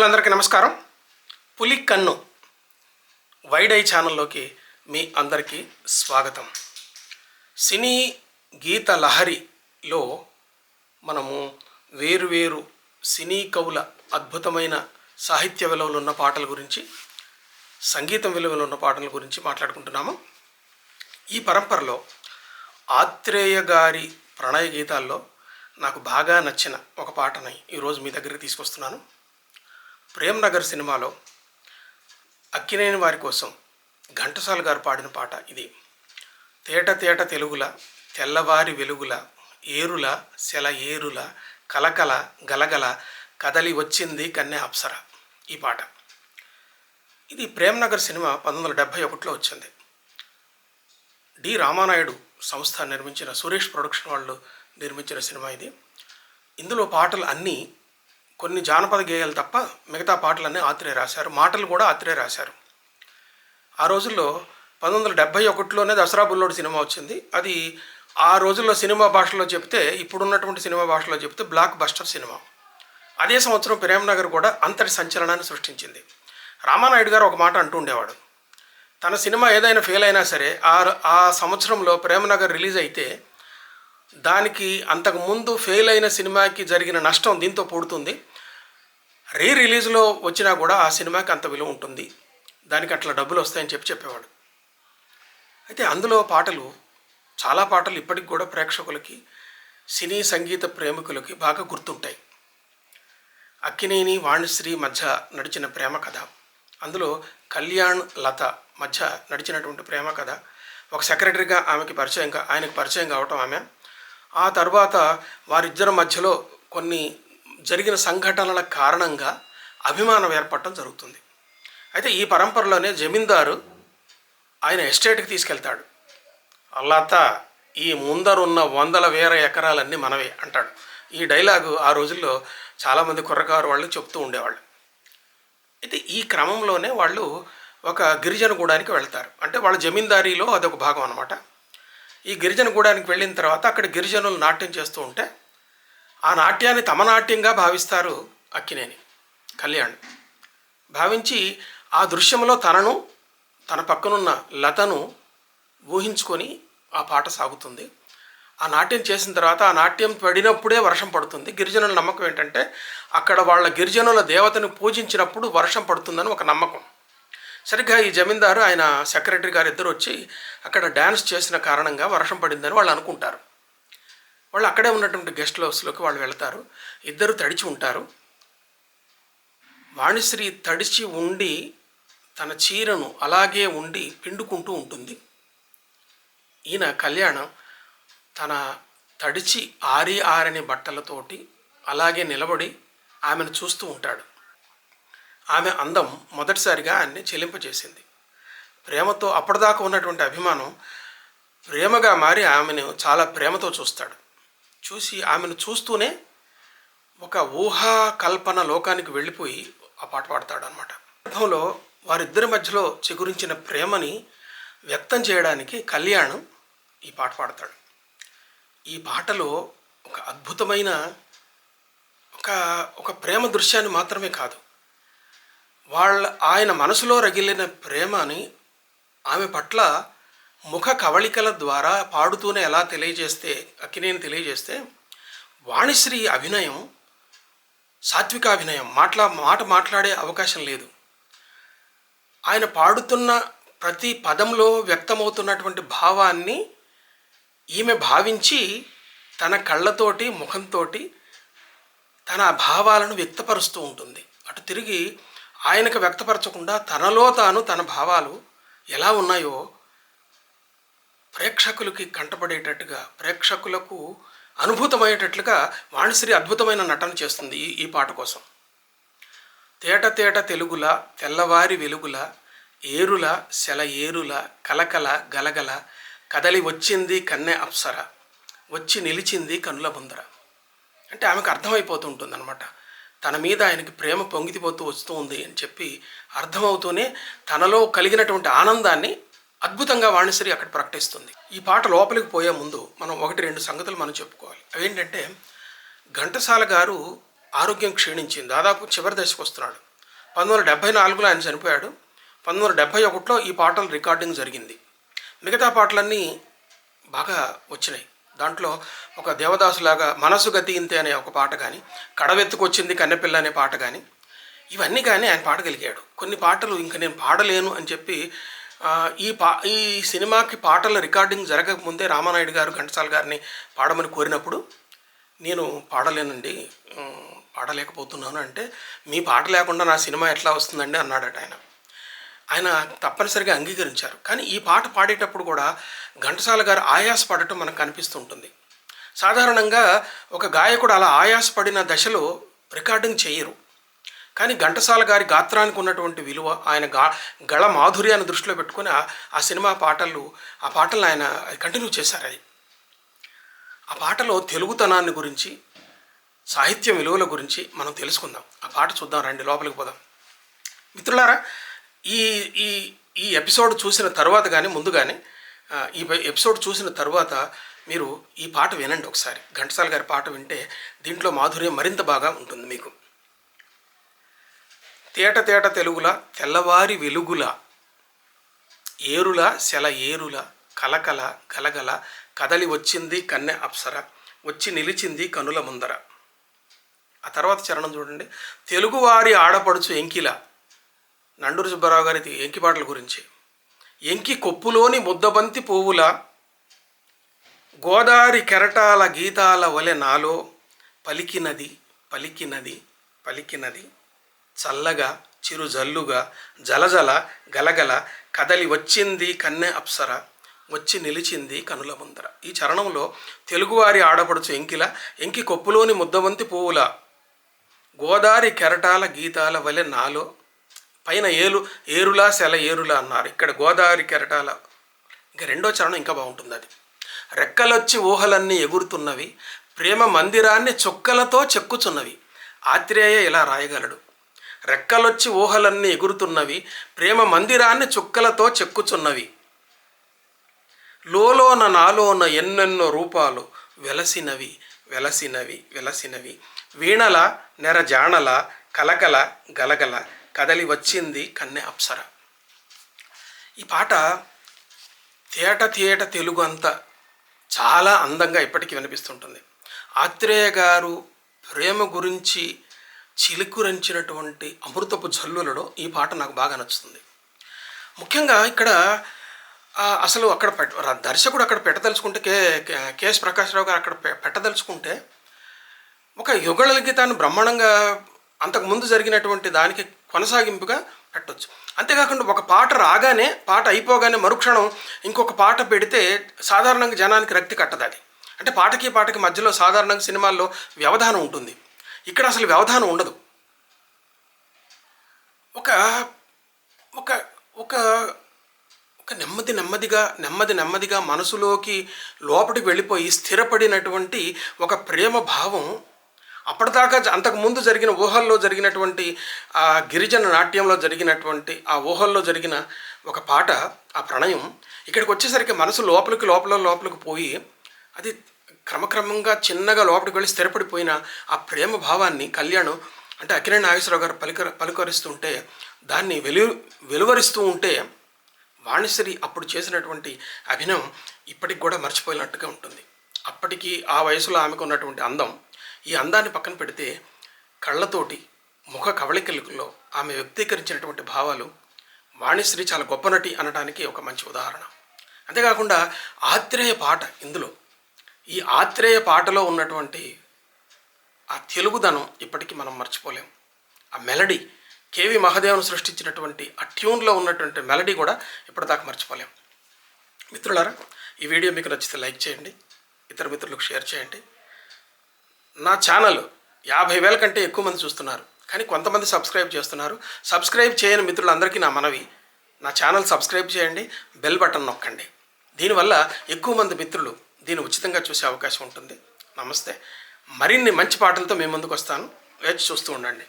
మిత్రులందరికీ నమస్కారం. పులి కన్ను వైడ్ ఐ ఛానల్లోకి మీ అందరికీ స్వాగతం. సినీ గీత లహరిలో మనము వేరువేరు సినీ కవుల అద్భుతమైన సాహిత్య విలువలు ఉన్న పాటల గురించి సంగీతం విలువలు ఉన్న పాటల గురించి మాట్లాడుకుంటున్నాము. ఈ పరంపరలో ఆత్రేయ గారి ప్రణయ గీతాల్లో నాకు బాగా నచ్చిన ఒక పాటని ఈరోజు మీ దగ్గరికి తీసుకొస్తున్నాను. ప్రేమ్ నగర్ సినిమాలో అక్కినేని వారి కోసం ఘంటసాల గారు పాడిన పాట ఇది. తేట తేట తెలుగుల తెల్లవారి వెలుగుల ఏరుల సెల ఏరుల కలకల గలగల కదలి వచ్చింది కన్నె అప్సర ఈ పాట. ఇది ప్రేమ్నగర్ సినిమా పంతొమ్మిది వందల డెబ్భై ఒకటిలో వచ్చింది. డి రామానాయుడు సంస్థ నిర్మించిన సురేష్ ప్రొడక్షన్ వాళ్ళు నిర్మించిన సినిమా ఇది. ఇందులో పాటలు అన్నీ కొన్ని జానపద గేయాలు తప్ప మిగతా పాటలన్నీ ఆత్రేయ రాశారు. మాటలు కూడా ఆత్రేయ రాశారు. ఆ రోజుల్లో పంతొమ్మిది వందల డెబ్భై ఒకటిలోనే దసరా బుల్లోడు సినిమా వచ్చింది. అది ఆ రోజుల్లో సినిమా భాషలో చెప్తే ఇప్పుడున్నటువంటి సినిమా భాషలో చెప్తే బ్లాక్ బస్టర్ సినిమా. అదే సంవత్సరం ప్రేమనగర్ కూడా అంతటి సంచలనాన్ని సృష్టించింది. రామానాయుడు గారు ఒక మాట అంటూ ఉండేవాడు. తన సినిమా ఏదైనా ఫెయిల్ అయినా సరే ఆ ఆ సంవత్సరంలో ప్రేమనగర్ రిలీజ్ అయితే దానికి అంతకు ముందు ఫెయిల్ అయిన సినిమాకి జరిగిన నష్టం దీంతో పూడుతుంది. రీ రిలీజ్లో వచ్చినా కూడా ఆ సినిమాకి అంత విలువ ఉంటుంది. దానికి అట్లా డబ్బులు వస్తాయని చెప్పి చెప్పేవాడు. అయితే అందులో పాటలు చాలా పాటలు ఇప్పటికి కూడా ప్రేక్షకులకి సినీ సంగీత ప్రేమికులకి బాగా గుర్తుంటాయి. అక్కినేని వాణిశ్రీ మధ్య నడిచిన ప్రేమ కథ. అందులో కళ్యాణ్ లత మధ్య నడిచినటువంటి ప్రేమ కథ. ఒక సెక్రటరీగా ఆమెకి పరిచయం ఆయనకు పరిచయం కావటం ఆమె. ఆ తర్వాత వారిద్దరి మధ్యలో కొన్ని జరిగిన సంఘటనల కారణంగా అభిమానం ఏర్పడటం జరుగుతుంది. అయితే ఈ పరంపరలోనే జమీందారు ఆయన ఎస్టేట్కి తీసుకెళ్తాడు. అల్లాత ఈ ముందరున్న వందల వేల ఎకరాలన్నీ మనవే అంటాడు. ఈ డైలాగు ఆ రోజుల్లో చాలామంది కుర్రకారు వాళ్ళు చెప్తూ ఉండేవాళ్ళు. అయితే ఈ క్రమంలోనే వాళ్ళు ఒక గిరిజన గూడానికి వెళ్తారు. అంటే వాళ్ళ జమీందారీలో అదొక భాగం అనమాట ఈ గిరిజన గూడానికి వెళ్ళిన తర్వాత అక్కడ గిరిజనులు నాట్యం చేస్తూ ఉంటే ఆ నాట్యాన్ని తమ నాట్యంగా భావిస్తారు అక్కినేని. కళ్యాణ్. భావించి ఆ దృశ్యంలో తనను తన పక్కనున్న లతను ఊహించుకొని ఆ పాట సాగుతుంది. ఆ నాట్యం చేసిన తర్వాత ఆ నాట్యం పడినప్పుడే వర్షం పడుతుంది. గిరిజనుల నమ్మకం ఏంటంటే అక్కడ వాళ్ళ గిరిజనుల దేవతను పూజించినప్పుడు వర్షం పడుతుందని ఒక నమ్మకం. సరిగ్గా ఈ జమీందారు ఆయన సెక్రటరీ గారు ఇద్దరు వచ్చి అక్కడ డ్యాన్స్ చేసిన కారణంగా వర్షం పడిందని వాళ్ళు అనుకుంటారు. వాళ్ళు అక్కడే ఉన్నటువంటి గెస్ట్ హౌస్లోకి వాళ్ళు వెళ్తారు. ఇద్దరు తడిచి ఉంటారు. వాణిశ్రీ తడిచి ఉండి తన చీరను అలాగే ఉండి పిండుకుంటూ ఉంటుంది. ఈయన కళ్యాణం తన తడిచి ఆరి ఆరని బట్టలతోటి అలాగే నిలబడి ఆమెను చూస్తూ ఉంటాడు. ఆమె అందం మొదటిసారిగా ఆయన్ని చెలింపజేసింది. ప్రేమతో అప్పటిదాకా ఉన్నటువంటి అభిమానం ప్రేమగా మారి ఆమెను చాలా ప్రేమతో చూస్తాడు. చూసి ఆమెను చూస్తూనే ఒక ఊహా కల్పన లోకానికి వెళ్ళిపోయి ఆ పాట పాడతాడు అనమాట సందర్భంలో వారిద్దరి మధ్యలో చిగురించిన ప్రేమని వ్యక్తం చేయడానికి కళ్యాణం ఈ పాట పాడతాడు. ఈ పాటలో ఒక అద్భుతమైన ఒక ఒక ప్రేమ దృశ్యాన్ని మాత్రమే కాదు వాళ్ళ ఆయన మనసులో రగిలిన ప్రేమని ఆమె పట్ల ముఖ కవళికల ద్వారా పాడుతూనే ఎలా తెలియజేస్తే అక్కినేని తెలియజేస్తే వాణిశ్రీ అభినయం సాత్వికాభినయం మాట్లా మాట మాట్లాడే అవకాశం లేదు. ఆయన పాడుతున్న ప్రతి పదంలో వ్యక్తమవుతున్నటువంటి భావాన్ని ఈమె భావించి తన కళ్ళతోటి ముఖంతోటి తన భావాలను వ్యక్తపరుస్తూ ఉంటుంది. అటు తిరిగి ఆయనకు వ్యక్తపరచకుండా తనలో తాను తన భావాలు ఎలా ఉన్నాయో ప్రేక్షకులకి కంటపడేటట్టుగా ప్రేక్షకులకు అనుభూతమయ్యేటట్లుగా వాణిశ్రీ అద్భుతమైన నటన చేస్తుంది ఈ ఈ పాట కోసం. తేట తేట తెలుగుల తెల్లవారి వెలుగుల ఏరుల సెల ఏరుల కలకల గలగల కదలి వచ్చింది కన్నె అప్సర వచ్చి నిలిచింది కనుల ముందర. అంటే ఆమెకు అర్థమైపోతూ అనమాట తన మీద ఆయనకి ప్రేమ పొంగితిపోతూ వస్తూ ఉంది అని చెప్పి అర్థమవుతూనే తనలో కలిగినటువంటి ఆనందాన్ని అద్భుతంగా వాణిశ్రీ అక్కడ ప్రకటిస్తుంది. ఈ పాట లోపలికి పోయే ముందు మనం ఒకటి రెండు సంగతులు మనం చెప్పుకోవాలి. అవేంటంటే ఘంటసాల గారు ఆరోగ్యం క్షీణించింది. దాదాపు చివరి దశకు వస్తున్నాడు. పంతొమ్మిది వందల డెబ్భై నాలుగులో ఆయన చనిపోయాడు. పంతొమ్మిది వందల డెబ్భై ఒకటిలో ఈ పాటలు రికార్డింగ్ జరిగింది. మిగతా పాటలన్నీ బాగా వచ్చినాయి. దాంట్లో ఒక దేవదాసులాగా మనసు గతి ఇంతే అనే ఒక పాట కానీ కడవెత్తుకొచ్చింది కన్నెపిల్ల అనే పాట కానీ ఇవన్నీ కానీ ఆయన పాడగలిగాడు కొన్ని పాటలు ఇంకా నేను పాడలేను అని చెప్పి ఈ పా ఈ సినిమాకి పాటల రికార్డింగ్ జరగకముందే రామానాయుడు గారు ఘంటసాల గారిని పాడమని కోరినప్పుడు నేను పాడలేనండి. పాడలేకపోతున్నాను అంటే మీ పాట లేకుండా నా సినిమా ఎట్లా వస్తుందండి అన్నాడట ఆయన. ఆయన తప్పనిసరిగా అంగీకరించారు. కానీ ఈ పాట పాడేటప్పుడు కూడా ఘంటసాల గారు ఆయాసపడటం మనకు కనిపిస్తుంటుంది సాధారణంగా ఒక గాయకుడు అలా ఆయాసపడిన దశలో రికార్డింగ్ చేయరు. కానీ ఘంటసాల గారి గాత్రానికి ఉన్నటువంటి విలువ ఆయన గా గళ మాధుర్యాన్ని దృష్టిలో పెట్టుకుని ఆ- సినిమా పాటలు ఆ పాటలను ఆయన కంటిన్యూ చేశారు అది. ఆ పాటలో తెలుగుతనాన్ని గురించి సాహిత్య విలువల గురించి మనం తెలుసుకుందాం. ఆ పాట చూద్దాం రండి లోపలికి పోదాం. మిత్రులారా ఈ ఈ ఈ ఎపిసోడ్ చూసిన తర్వాత కానీ ముందు కానీ ఈ ఎపిసోడ్ చూసిన తర్వాత మీరు ఈ పాట వినండి ఒకసారి. ఘంటసాల గారి పాట వింటే దీంట్లో మాధుర్యం మరింత బాగా ఉంటుంది మీకు. తేట తేట తెలుగుల తెల్లవారి వెలుగుల ఏరుల శల ఏరుల కలకల గలగల కదలి వచ్చింది కన్నె అప్సర వచ్చి నిలిచింది కనుల ముందర. ఆ తర్వాత చరణం చూడండి. తెలుగువారి ఆడపడుచు ఎంకిల నండూరు సుబ్బారావు గారి ఎంకి పాటల గురించి. ఎంకి కొప్పులోని ముద్దబంతి పువ్వుల గోదావరి కెరటాల గీతాల వలె నాలో పలికినది పలికినది పలికినది. చల్లగా చిరు జల్లుగా జలజల గలగల కదలి వచ్చింది కన్నె అప్సర వచ్చి నిలిచింది కనుల ముందర. ఈ చరణంలో తెలుగువారి ఆడపడుచు ఎంకిల ఎంకి కొప్పులోని ముద్దబంతి పువ్వుల గోదారి కెరటాల గీతాల వలె నాలో పైన ఏలు ఏరులా సెల ఏరులా అన్నారు. ఇక్కడ గోదావరి కెరటాల ఇంకా రెండో చరణం ఇంకా బాగుంటుంది అది. రెక్కలొచ్చి ఊహలన్నీ ఎగురుతున్నవి ప్రేమ మందిరాన్ని చుక్కలతో చెక్కుచున్నవి. ఆత్రేయ ఇలా రాయగలడు? రెక్కలొచ్చి ఊహలన్నీ ఎగురుతున్నవి ప్రేమ మందిరాన్ని చుక్కలతో చెక్కుచున్నవి. లోలోన నాలోన ఎన్నెన్నో రూపాలు వెలసినవి వెలసినవి వెలసినవి. వీణల నెరజాణల కలకల గలగల కదలి వచ్చింది కన్నె అప్సర. ఈ పాట తేట తేట తెలుగు అంతా చాలా అందంగా ఇప్పటికీ వినిపిస్తుంటుంది. ఆత్రేయ గారు ప్రేమ గురించి చిలుకురించినటువంటి అమృతపు జల్లులలో ఈ పాట నాకు బాగా నచ్చుతుంది. ముఖ్యంగా ఇక్కడ అసలు అక్కడ పెట్ట దర్శకుడు అక్కడ పెట్టదలుచుకుంటే కే కేఎస్ ప్రకాశ్రావు గారు అక్కడ పెట్టదలుచుకుంటే ఒక యుగళ గీతాన్ని బ్రహ్మాండంగా అంతకుముందు జరిగినటువంటి దానికి కొనసాగింపుగా పెట్టొచ్చు. అంతేకాకుండా ఒక పాట రాగానే పాట అయిపోగానే మరుక్షణం ఇంకొక పాట పెడితే సాధారణంగా జనానికి రక్తి కట్టదు అది అంటే పాటకి పాటకి మధ్యలో సాధారణంగా సినిమాల్లో వ్యవధానం ఉంటుంది. ఇక్కడ అసలు వ్యవధానం ఉండదు. ఒక ఒక ఒక ఒక నెమ్మది నెమ్మదిగా నెమ్మది నెమ్మదిగా మనసులోకి లోపలికి వెళ్ళిపోయి స్థిరపడినటువంటి ఒక ప్రేమ భావం అప్పటిదాకా అంతకుముందు జరిగిన ఊహల్లో జరిగినటువంటి ఆ గిరిజన నాట్యంలో జరిగినటువంటి ఆ ఊహల్లో జరిగిన ఒక పాట ఆ ప్రణయం ఇక్కడికి వచ్చేసరికి మనసు లోపలికి లోపల లోపలికి పోయి అది క్రమక్రమంగా చిన్నగా లోపలికి వెళ్ళి స్థిరపడిపోయిన ఆ ప్రేమ భావాన్ని కళ్యాణం అంటే అకిరణ్ నాగేశ్వరరావు గారు పలిక పలుకరిస్తుంటే దాన్ని వెలు వెలువరిస్తూ ఉంటే వాణిశ్రీ అప్పుడు చేసినటువంటి అభినయం ఇప్పటికి కూడా మర్చిపోయినట్టుగా ఉంటుంది. అప్పటికి ఆ వయసులో ఆమెకు ఉన్నటువంటి అందం ఈ అందాన్ని పక్కన పెడితే కళ్ళతోటి ముఖ కవళికలలో ఆమె వ్యక్తీకరించినటువంటి భావాలు వాణిశ్రీ చాలా గొప్ప నటి అనడానికి ఒక మంచి ఉదాహరణ. అంతేకాకుండా ఆత్రేయ పాట ఇందులో ఈ ఆత్రేయ పాటలో ఉన్నటువంటి ఆ తెలుగుదనం ఇప్పటికీ మనం మర్చిపోలేం. ఆ మెలడీ కేవి మహాదేవన్ సృష్టించినటువంటి ఆ ట్యూన్లో ఉన్నటువంటి మెలడీ కూడా ఇప్పటిదాకా మర్చిపోలేం. మిత్రులారా ఈ వీడియో మీకు నచ్చితే లైక్ చేయండి ఇతర మిత్రులకు షేర్ చేయండి. నా ఛానల్ యాభై వేల కంటే ఎక్కువ మంది చూస్తున్నారు కానీ కొంతమంది సబ్స్క్రైబ్ చేస్తున్నారు. సబ్స్క్రైబ్ చేయని మిత్రులందరికీ నా మనవి నా ఛానల్ సబ్స్క్రైబ్ చేయండి బెల్ బటన్ నొక్కండి. దీనివల్ల ఎక్కువ మంది మిత్రులు దీన్ని ఉచితంగా చూసే అవకాశం ఉంటుంది. నమస్తే. మరిన్ని మంచి పాటలతో మీ ముందుకు వస్తాను వేచి చూస్తూ ఉండండి.